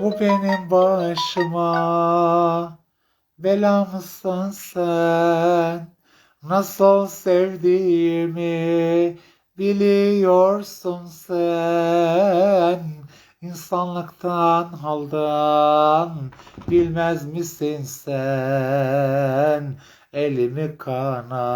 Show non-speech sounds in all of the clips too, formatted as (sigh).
Bu benim başıma bela mısın sen? Nasıl sevdiğimi biliyorsun sen. İnsanlıktan haldan bilmez misin sen? Elimi kana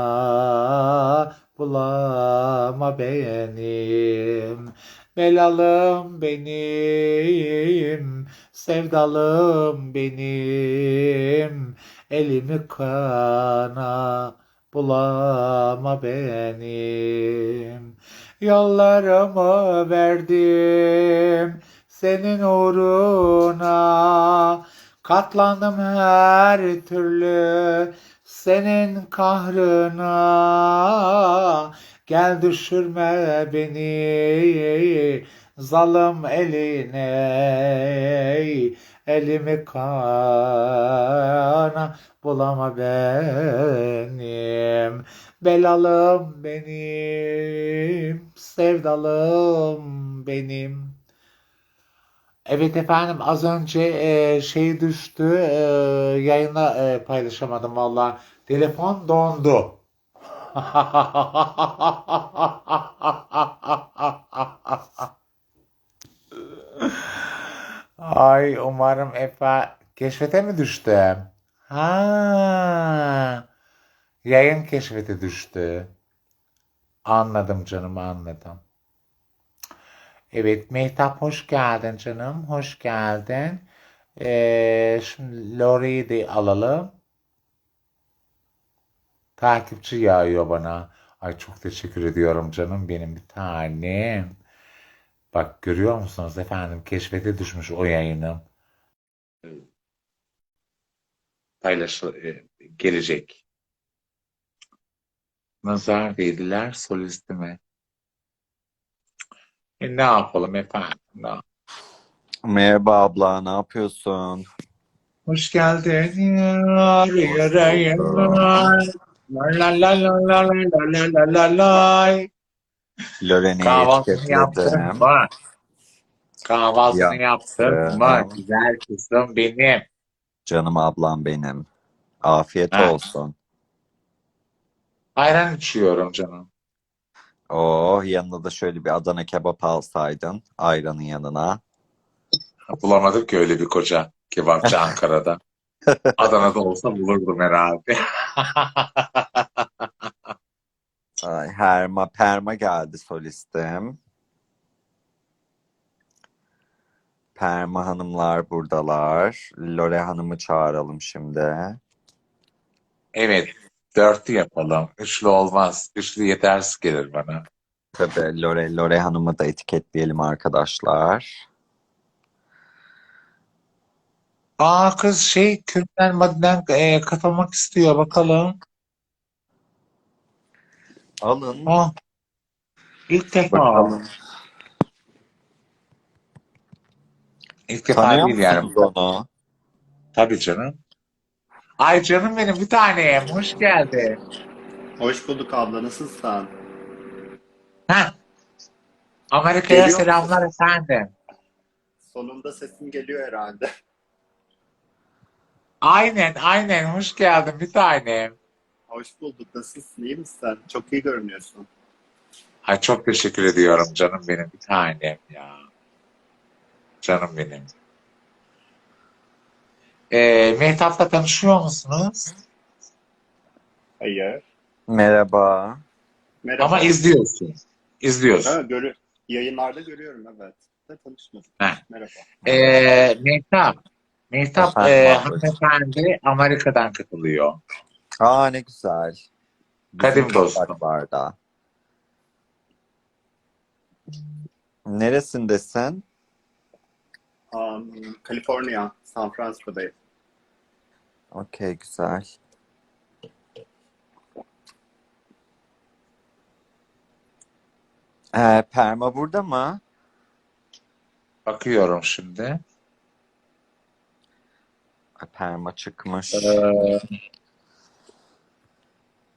bulama benim. Belalım benim, sevdalım benim. Elimi kana bulama benim. Yollarımı verdim senin uğruna. Katlandım her türlü senin kahrına. Gel düşürme beni zalim eline. Elimi kana bulama benim. Belalım benim, sevdalım benim. Evet efendim az önce e, şey düştü e, yayına e, paylaşamadım valla. Telefon dondu. Ay umarım Efa keşfete mi düştü? Ha, yayın keşfete düştü. Anladım canım anladım. Evet Mehtap hoş geldin canım. Hoş geldin. Ee, şimdi Lori'yi de alalım. Takipçi yağıyor bana. Ay çok teşekkür ediyorum canım benim bir tanem. Bak görüyor musunuz efendim keşfete düşmüş o yayınım. Paylaş e, gelecek. Nazar değdiler solistime. E, ne yapalım efendim? Ne Merhaba abla, ne yapıyorsun? Hoş geldin yar bulduk. Yar. La la la la la la la la la la. Lorene'yi Kahvaltını yaptın etiketledim. mı? Kahvaltını Yaptım. yaptın mı? Güzel kızım benim. Canım ablam benim. Afiyet Ha. olsun. Ayran içiyorum canım. Oh, yanına da şöyle bir Adana kebap alsaydın ayranın yanına. Bulamadık ki öyle bir koca kebapçı Ankara'da. Adana'da olsa bulurdum herhalde. Ay, Herma Perma geldi solistim. Perma hanımlar buradalar. Lore hanımı çağıralım şimdi. Evet, dörtlü yapalım. Üçlü olmaz. Üçlü yetersiz gelir bana. Tabii Lore, Lore hanımı da etiketleyelim arkadaşlar. Aa kız şey Kürtler Madden e, katılmak istiyor bakalım. Alın. Aa, ilk defa. Bakalım. İlk defa Tanıyor değil yani. musunuz onu? Tabii canım. Ay canım benim bir tanem. Hoş geldin. Hoş bulduk abla, nasılsın? Heh. Amerika'ya Geliyor selamlar efendim. Sonunda sesim geliyor herhalde. Aynen aynen hoş geldin bir tanem. Hoş bulduk, nasılsın, iyi misin? Çok iyi görünüyorsun. Ay çok teşekkür ediyorum canım benim bir tanem ya. Canım benim. Ee, Mehtap'la tanışıyor musunuz? Hayır. Merhaba. Merhaba. Ama izliyorsun. İzliyorsun. Ha, görü Yayınlarda görüyorum, evet. Tanışmadık. Heh. Merhaba. Ee, Mehtap. Mehtap Efendim e, hanımefendi Amerika'dan katılıyor. Aa ne güzel. Kadim dostum. topraklarda. Neresindesin? Um, Kaliforniya, San Francisco'dayım. Okey güzel. Ee, Perma burada mı? Bakıyorum şimdi. Perma çıkmış. Ee,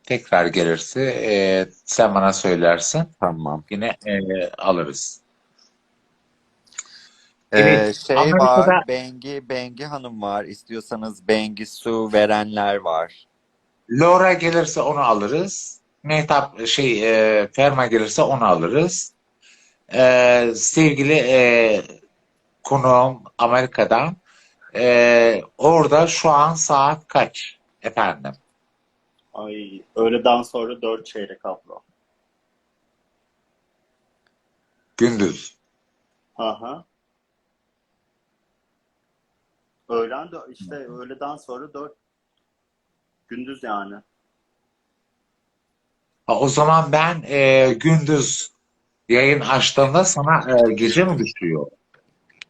tekrar gelirse e, sen bana söylersin. Tamam. Yine e, alırız. Ee, Evet, şey Amerika'da- var, Bengi, Bengi Hanım var. İstiyorsanız Bengi su verenler var. Laura gelirse onu alırız. Mehtap şey e, Ferma gelirse onu alırız. E, sevgili e, konuğum Amerika'dan e, orada şu an saat kaç efendim? Ay öğleden sonra dört çeyrek abla. Gündüz. Aha. Öğlen de işte öğleden sonra dört. Gündüz yani. Ha, o zaman ben e, gündüz yayın açtığımda sana e, gece mi düşüyor?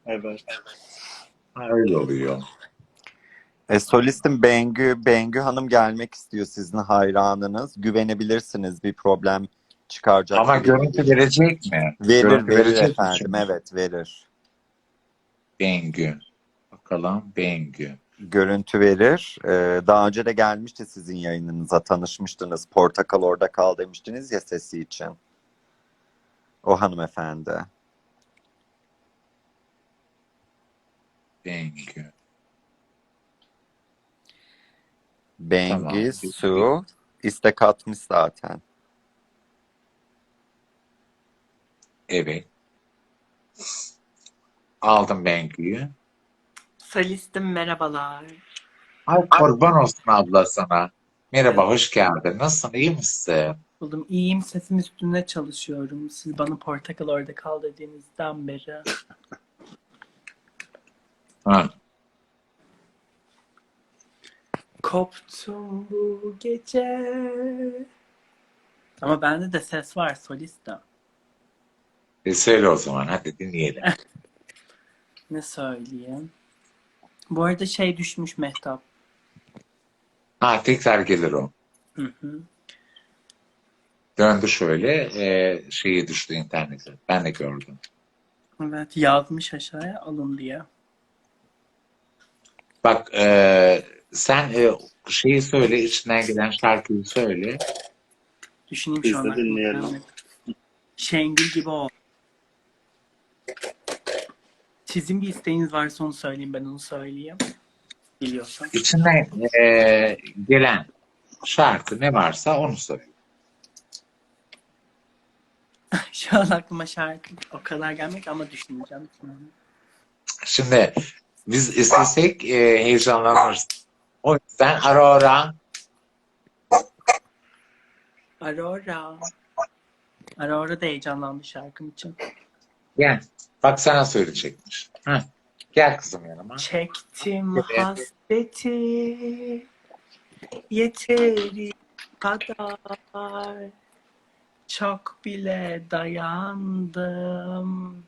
Evet. Ha, öyle oluyor. E, solistim Bengü, Bengü Hanım gelmek istiyor sizin hayranınız. Güvenebilirsiniz bir problem çıkaracak. Ama gibi. görüntü verecek mi? Verir görüntü verir verecek mi efendim şimdi? evet verir. Bengü. Bakalım Bengü. Görüntü verir. Ee, daha önce de gelmişti sizin yayınınıza tanışmıştınız. Portakal orada kal demiştiniz ya sesi için. O hanımefendi. Bengü. Bengi, Tamam. Su istek atmış zaten. Evet. Aldım Bengü'yü. Solistim merhabalar. Ay kurban olsun abla sana. Merhaba, hoş geldin. Nasılsın, iyi misin? Buldum. İyiyim sesim üstünde çalışıyorum. Siz bana portakal orada kal dediğinizden beri. (laughs) Ha. Koptum bu gece. Ama bende de ses var solistim. E söyle o zaman, hadi dinleyelim. (laughs) Ne söyleyeyim? Bu arada şey düşmüş Mehtap. Ha, tekrar gelir o. Hı hı. Döndü şöyle, e, şeyi düştü internete. Ben de gördüm. Evet yazmış aşağıya alın diye. Bak, e, sen e, şeyi söyle, içinden gelen şarkıyı söyle. Düşüneyim Biz şu de an. Şengül gibi o. Sizin bir isteğiniz varsa onu söyleyeyim ben onu söyleyeyim. Biliyorsan. İçinden e, gelen şarkı ne varsa onu söyle. (laughs) Şu an aklıma şarkı o kadar gelmek ama düşüneceğim. şimdi. Biz istesek e, heyecanlanırız. O yüzden ara Aurora. Aurora da heyecanlandı şarkım için. gel. Bak sana söyleyecekmiş. Hı. Gel kızım yanıma. Çektim Evet. hasreti yeteri kadar çok bile dayandım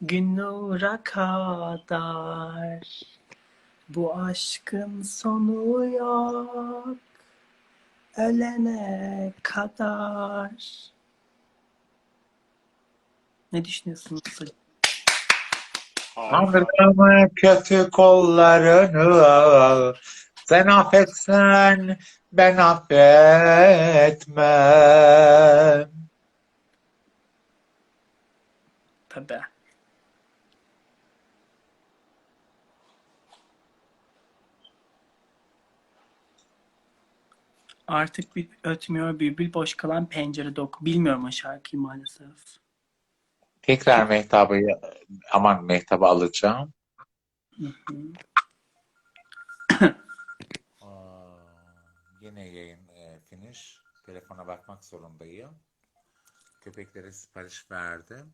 gün nura kadar bu aşkın sonu yok ölene kadar ne düşünüyorsunuz? Harika. Tanrımı kötü kollarını sen affetsen ben affetmem. Tabii. Artık bir ötmüyor bülbül boş kalan pencerede oku. Bilmiyorum o şarkıyı maalesef. Tekrar Mehtap'ı aman Mehtap'ı alacağım. Hı hı. (clears throat) Aa, yine yayın e, finish. Telefona bakmak zorundayım. Köpeklere sipariş verdim.